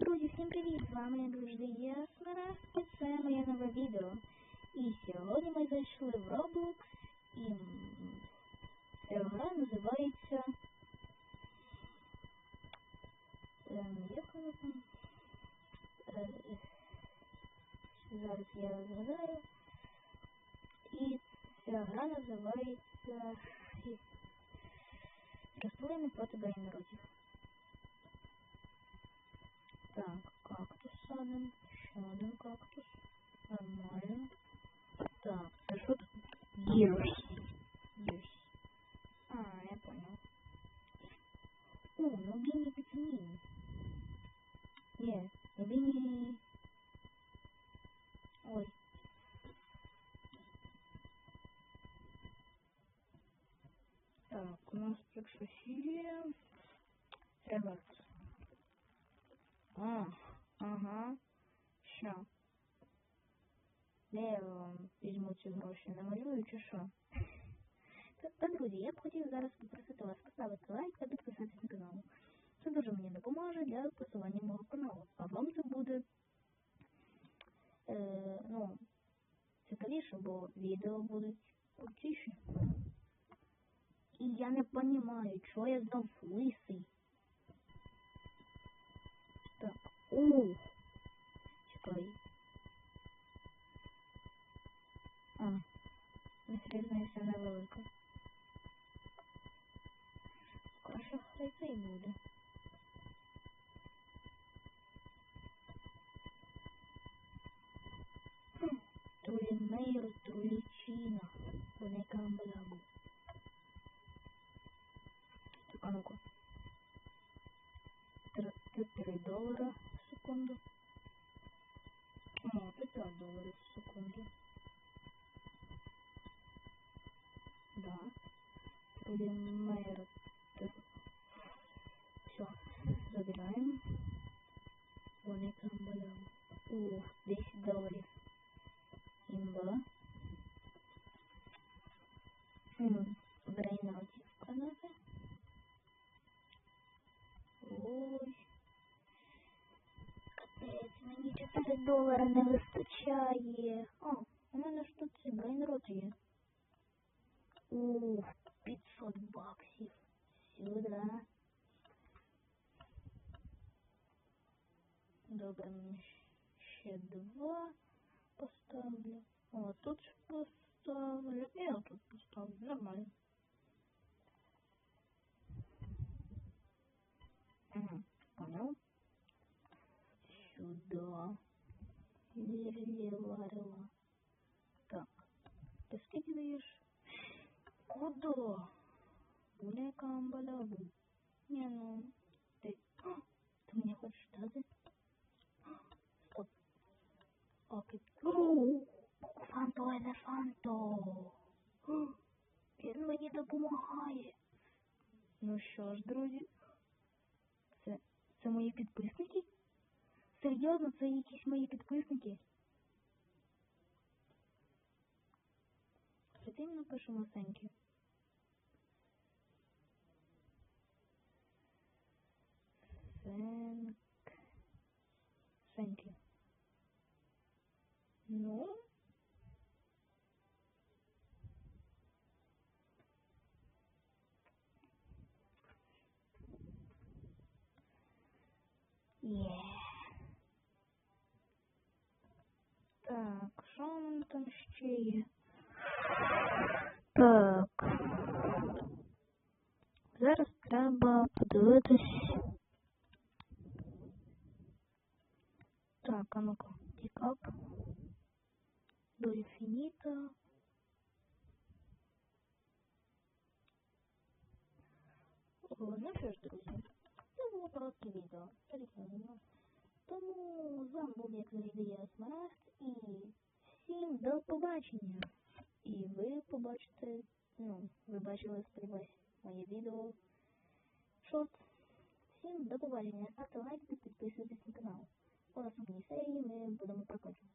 друзі, всім привіт! З вами як завжди я Смарагд і це моє нове відео. І сьогодні ми зайшли в Roblox і ця гра називається... Ем, як вона там? Е, зараз я згадаю. І ця гра називається Рослини проти геймеродів. Так, кактус садим. Ще один кактус. Нормально. Так, це що тут? Gears. Gears. А, я понял. О, мобильный витамин. Не, мобильный... Ой. Так, у нас перша серія. Реверс. А, ага. Що? Де я вам візьму ці гроші? Намалюю чи що? Так, так, друзі, я б хотів зараз попросити вас поставити лайк та підписатись на канал. Це дуже мені допоможе для просування мого каналу. А вам це буде е, ну, цікавіше, бо відео будуть крутіші. І я не розумію, чого я знов лисий. Так. О! Чекай. А. Різниця невелика. Краще хай це й буде. Хм. Полимер. Все, забираем. Вон я там болел. О, 10 долларов. Имба. Хм, брейнротив канапе. Ой. Капець, мені 4 долара не вистачає. О, у мене ж тут ці брейнрот є. Ух, Добре, ще два поставлю. О, тут поставлю. І тут поставлю. Нормально. Понял. Сюда. Переливарила. Так. Ты сколько даешь? Куда? Камбалягу. Не, ну... мені допомагає. Ну що ж, друзі, це, це мої підписники? Серйозно, це якісь мої підписники? Давайте їм напишемо Є. Так, що у там ще є? Так. Зараз треба подивитись. Так, а ну-ка, тікап. До інфініта. О, ну що ж, друзі, це відео. відео. Серйозно. Тому з вами був, як завжди, я Смарагд, і всім до побачення. І ви побачите, ну, ви бачили, сподіваюсь, моє відео. Шорт. Всім до побачення. Ставте лайк та підписуйтесь на канал. У наступній серії ми будемо прокачуватися.